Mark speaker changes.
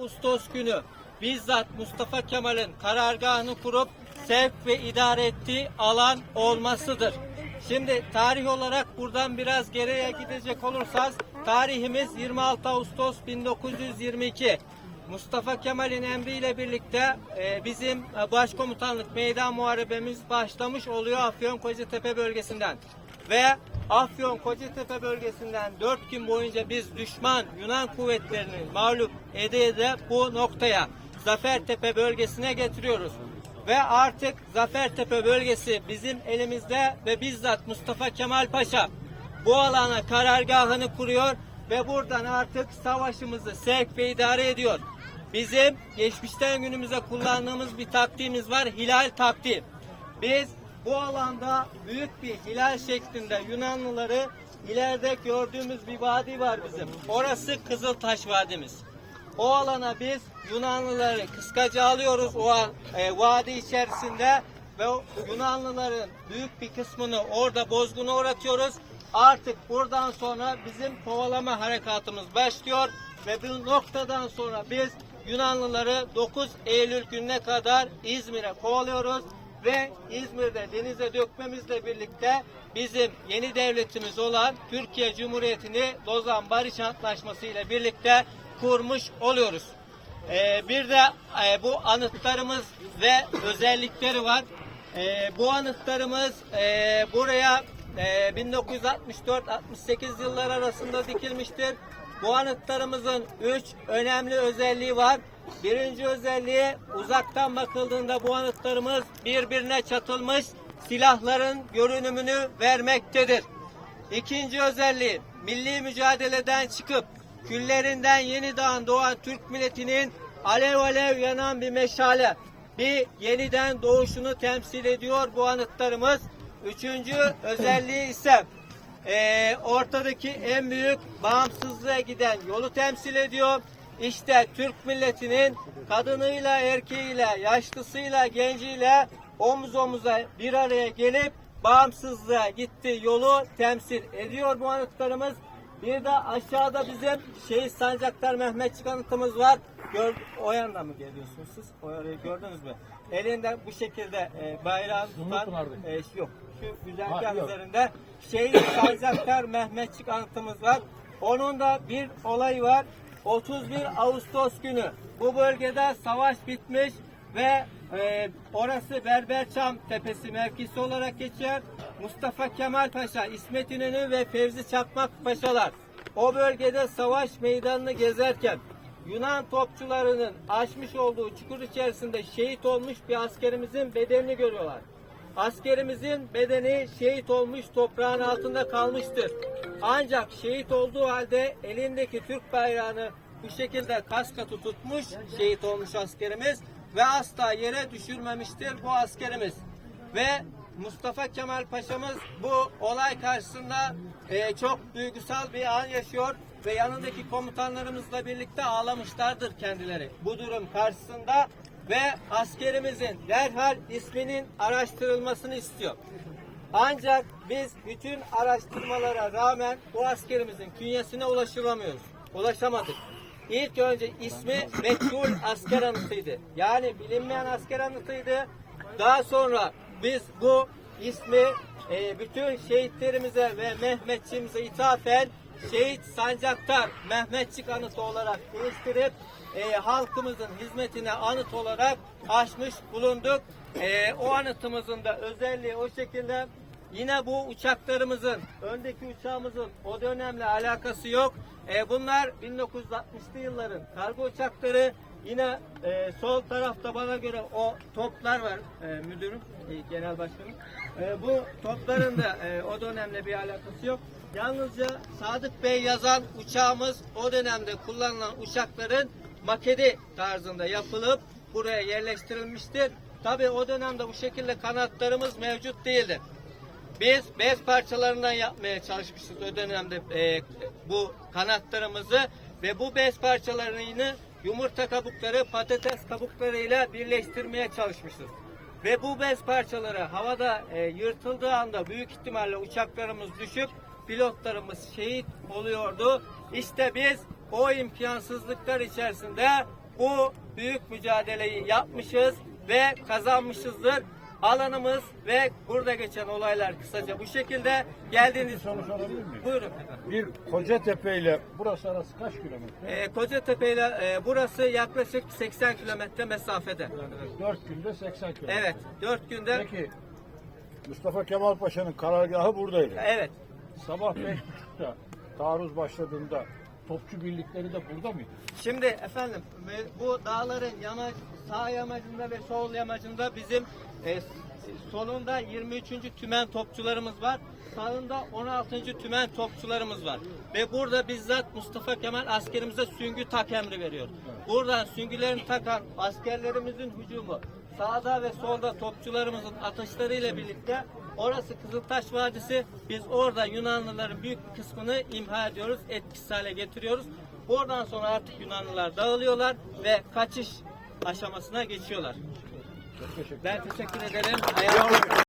Speaker 1: Ağustos günü bizzat Mustafa Kemal'in karargahını kurup sevk ve idare ettiği alan olmasıdır. Şimdi tarih olarak buradan biraz geriye gidecek olursak tarihimiz 26 Ağustos 1922. Mustafa Kemal'in emriyle birlikte e, bizim e, başkomutanlık meydan muharebemiz başlamış oluyor Afyon Kocatepe bölgesinden. Ve Afyon Kocatepe bölgesinden 4 gün boyunca biz düşman Yunan kuvvetlerini mağlup ede ede bu noktaya Zafertepe bölgesine getiriyoruz. Ve artık Zafertepe bölgesi bizim elimizde ve bizzat Mustafa Kemal Paşa bu alana karargahını kuruyor ve buradan artık savaşımızı sevk ve idare ediyor. Bizim geçmişten günümüze kullandığımız bir taktiğimiz var. Hilal taktiği. Biz bu alanda büyük bir hilal şeklinde Yunanlıları ileride gördüğümüz bir vadi var bizim. Orası Kızıltaş Vadimiz. O alana biz Yunanlıları kıskaca alıyoruz o e, vadi içerisinde ve Yunanlıların büyük bir kısmını orada bozguna uğratıyoruz. Artık buradan sonra bizim kovalama harekatımız başlıyor ve bu noktadan sonra biz Yunanlıları 9 Eylül gününe kadar İzmir'e kovalıyoruz ve İzmir'de denize dökmemizle birlikte bizim yeni devletimiz olan Türkiye Cumhuriyeti'ni Lozan Barış Antlaşması ile birlikte kurmuş oluyoruz. Ee, bir de e, bu anıtlarımız ve özellikleri var. Ee, bu anıtlarımız e, buraya e, 1964-68 yıllar arasında dikilmiştir. Bu anıtlarımızın üç önemli özelliği var. Birinci özelliği uzaktan bakıldığında bu anıtlarımız birbirine çatılmış silahların görünümünü vermektedir. İkinci özelliği milli mücadeleden çıkıp küllerinden yeniden doğan Türk milletinin alev alev yanan bir meşale, bir yeniden doğuşunu temsil ediyor bu anıtlarımız. Üçüncü özelliği ise eee, ortadaki en büyük bağımsızlığa giden yolu temsil ediyor. İşte Türk milletinin kadınıyla, erkeğiyle, yaşlısıyla, genciyle omuz omuza bir araya gelip bağımsızlığa gitti yolu temsil ediyor bu anıtlarımız. Bir de aşağıda bizim Şehit Sancaktar Mehmetçik anıtımız var. Gör, o yandan mı geliyorsunuz siz? O orayı gördünüz mü? Elinde bu şekilde e, bayrağı tutan e, yok. Şu güzergah üzerinde Şehit Sancaktar Mehmetçik anıtımız var. Onun da bir olayı var. 31 Ağustos günü bu bölgede savaş bitmiş ve e, orası Berberçam Tepesi mevkisi olarak geçer. Mustafa Kemal Paşa, İsmet İnönü ve Fevzi Çakmak Paşalar o bölgede savaş meydanını gezerken Yunan topçularının açmış olduğu çukur içerisinde şehit olmuş bir askerimizin bedenini görüyorlar. Askerimizin bedeni şehit olmuş toprağın altında kalmıştır. Ancak şehit olduğu halde elindeki Türk bayrağını bu şekilde kas katı tutmuş şehit olmuş askerimiz ve asla yere düşürmemiştir bu askerimiz. Ve Mustafa Kemal Paşa'mız bu olay karşısında e, çok duygusal bir an yaşıyor ve yanındaki komutanlarımızla birlikte ağlamışlardır kendileri bu durum karşısında ve askerimizin derhal isminin araştırılmasını istiyor. Ancak biz bütün araştırmalara rağmen bu askerimizin künyesine ulaşılamıyoruz. Ulaşamadık. İlk önce ismi meçhul asker anıtıydı. Yani bilinmeyen asker anıtıydı. Daha sonra biz bu ismi e, bütün şehitlerimize ve Mehmetçimize ithafen Şehit Sancaktar Mehmetçik anıtı olarak değiştirip e, halkımızın hizmetine anıt olarak açmış bulunduk. E, o anıtımızın da özelliği o şekilde Yine bu uçaklarımızın, öndeki uçağımızın o dönemle alakası yok. E, bunlar 1960'lı yılların kargo uçakları. Yine e, sol tarafta bana göre o toplar var e, müdürüm, e, genel başkanım. E, bu topların da e, o dönemle bir alakası yok. Yalnızca Sadık Bey yazan uçağımız o dönemde kullanılan uçakların maketi tarzında yapılıp buraya yerleştirilmiştir. Tabi o dönemde bu şekilde kanatlarımız mevcut değildi. Biz bez parçalarından yapmaya çalışmışız o dönemde e, bu kanatlarımızı ve bu bez parçalarını yumurta kabukları, patates kabuklarıyla birleştirmeye çalışmışız. Ve bu bez parçaları havada e, yırtıldığı anda büyük ihtimalle uçaklarımız düşüp pilotlarımız şehit oluyordu. İşte biz o imkansızlıklar içerisinde bu büyük mücadeleyi yapmışız ve kazanmışızdır. Alanımız ve burada geçen olaylar kısaca bu şekilde geldiğiniz
Speaker 2: Soru sorabilir miyim?
Speaker 1: Buyurun efendim.
Speaker 2: Bir Kocatepe ile burası arası kaç kilometre?
Speaker 1: Ee, Kocatepe ile e, burası yaklaşık 80 kilometre mesafede.
Speaker 2: 4 günde 80 kilometre.
Speaker 1: Evet, 4 günde.
Speaker 2: Peki Mustafa Kemal Paşa'nın karargahı buradaydı.
Speaker 1: Evet.
Speaker 2: Sabah 5.30'da taarruz başladığında topçu birlikleri de burada mıydı?
Speaker 1: Şimdi efendim bu dağların yamaç, sağ yamacında ve sol yamacında bizim e, solunda 23. tümen topçularımız var. Sağında 16. tümen topçularımız var. Ve burada bizzat Mustafa Kemal askerimize süngü tak emri veriyor. Buradan süngülerini takan askerlerimizin hücumu sağda ve solda topçularımızın atışlarıyla birlikte orası Kızıltaş Vadisi. Biz orada Yunanlıların büyük kısmını imha ediyoruz, etkisiz hale getiriyoruz. Oradan sonra artık Yunanlılar dağılıyorlar ve kaçış aşamasına geçiyorlar. Ben teşekkür ederim. Ayağınıza